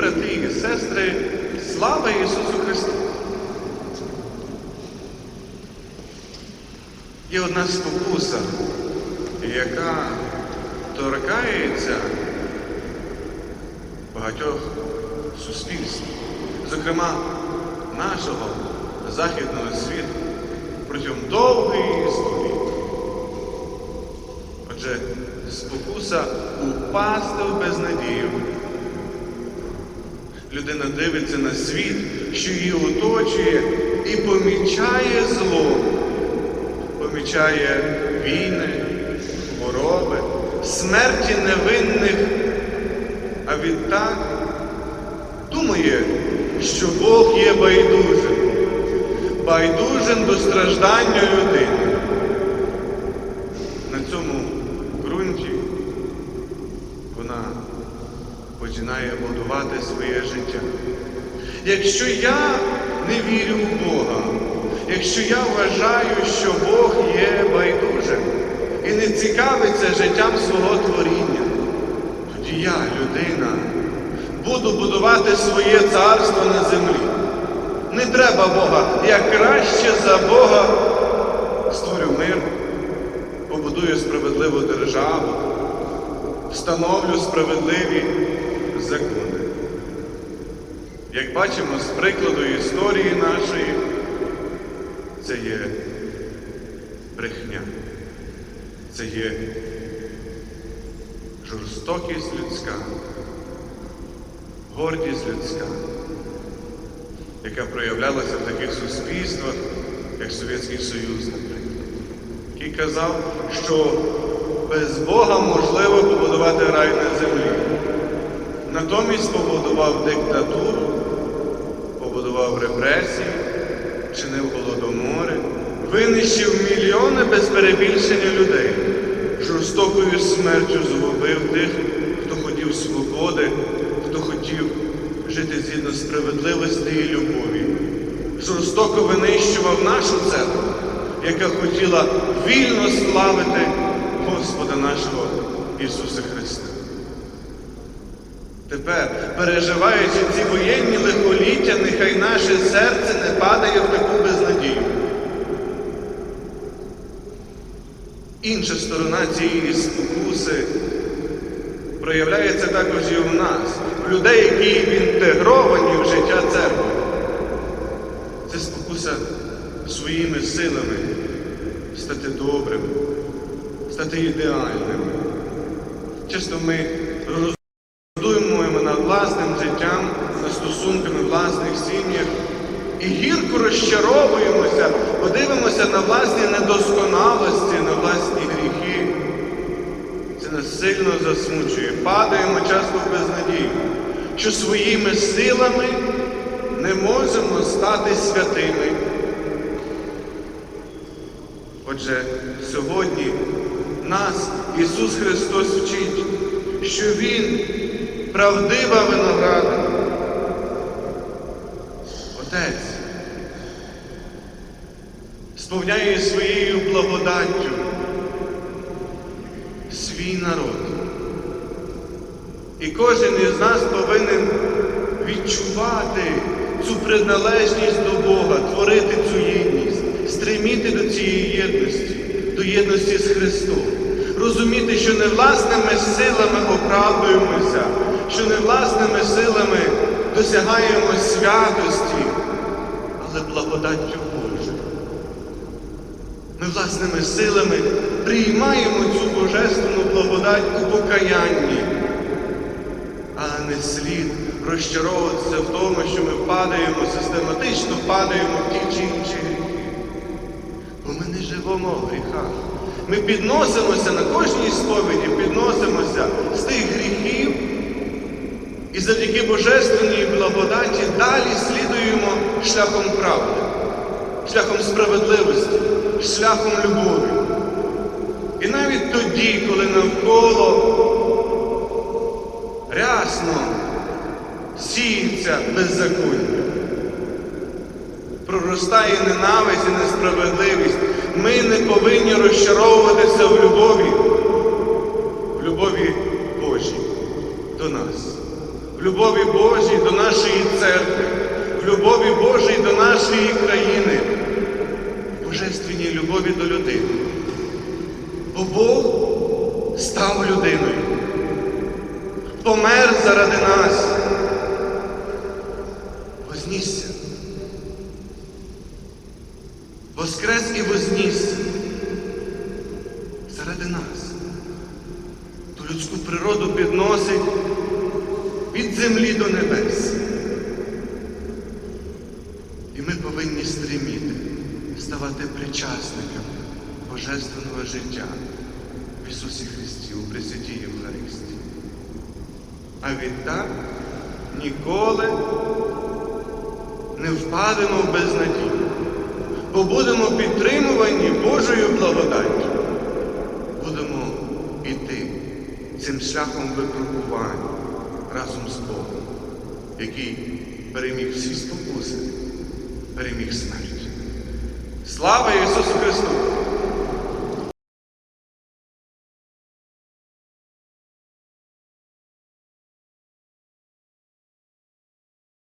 брати і сестри, слава Ісусу Христу! Є одна спокуса, яка торкається багатьох суспільств, зокрема нашого західного світу протягом довгої історії. Отже, спокуса упасти в безнадію. Людина дивиться на світ, що її оточує, і помічає зло, помічає війни, хвороби, смерті невинних, а відтак думає, що Бог є байдужим, байдужим до страждання людини. Починає будувати своє життя. Якщо я не вірю в Бога, якщо я вважаю, що Бог є байдужим і не цікавиться життям свого творіння, тоді я, людина, буду будувати своє царство на землі. Не треба Бога. Я краще за Бога створю мир, побудую справедливу державу, встановлю справедливі. Як бачимо з прикладу історії нашої, це є брехня, це є жорстокість людська, гордість людська, яка проявлялася в таких суспільствах, як Совєтський Союз, наприклад, який казав, що без Бога можливо побудувати рай на землі. Натомість побудував диктатуру, побудував репресії, чинив голодомори, винищив мільйони без перебільшення людей, жорстокою смертю згубив тих, хто хотів свободи, хто хотів жити згідно справедливості і любові. Жорстоко винищував нашу церкву, яка хотіла вільно славити Господа нашого Ісуса Христа. Тепер, переживаючи ці воєнні лихоліття, нехай наше серце не падає в таку безнадію. Інша сторона цієї спокуси проявляється також і в нас, в людей, які інтегровані в життя церкви. Це спокуса своїми силами стати добрим, стати ідеальним. Часто ми подивимося на власні недосконалості, на власні гріхи. Це нас сильно засмучує. Падаємо часто в безнадію, що своїми силами не можемо стати святими. Отже, сьогодні нас Ісус Христос вчить, що Він правдива винограда. Отець сповняє своєю благодаттю свій народ. І кожен із нас повинен відчувати цю приналежність до Бога, творити цю єдність, стреміти до цієї єдності, до єдності з Христом. Розуміти, що не власними силами оправдуємося, що не власними силами досягаємо святості, але благодаттю Ми власними силами приймаємо цю божественну благодать у покаянні, але не слід розчаровуватися в тому, що ми падаємо, систематично падаємо в ті чи інші гріхи. Бо ми не живемо в гріхах. Ми підносимося на кожній сповіді, підносимося з тих гріхів і завдяки Божественній благодаті далі слідуємо шляхом правди, шляхом справедливості, шляхом любові. І навіть тоді, коли навколо рясно сіється беззаконня, проростає ненависть і несправедливість, ми не повинні розчаровуватися в любові, в любові Божій до нас, в любові Божій до нашої церкви, в любові Божої до нашої країни, любові до людини. Бо Бог став людиною, помер заради нас, вознісся, воскрес і вознісся заради нас. Ту людську природу підносить від землі до небес. І ми повинні стриміти, ставати причасниками Божественного життя в Ісусі Христі у Пресвятій Євхаристії. А відтак ніколи не впадемо в безнадію, бо будемо підтримувані Божою благодаттю. Будемо йти цим шляхом випробування разом з Богом, який переміг всі спокуси, переміг смерть. Слава Ісусу Христу!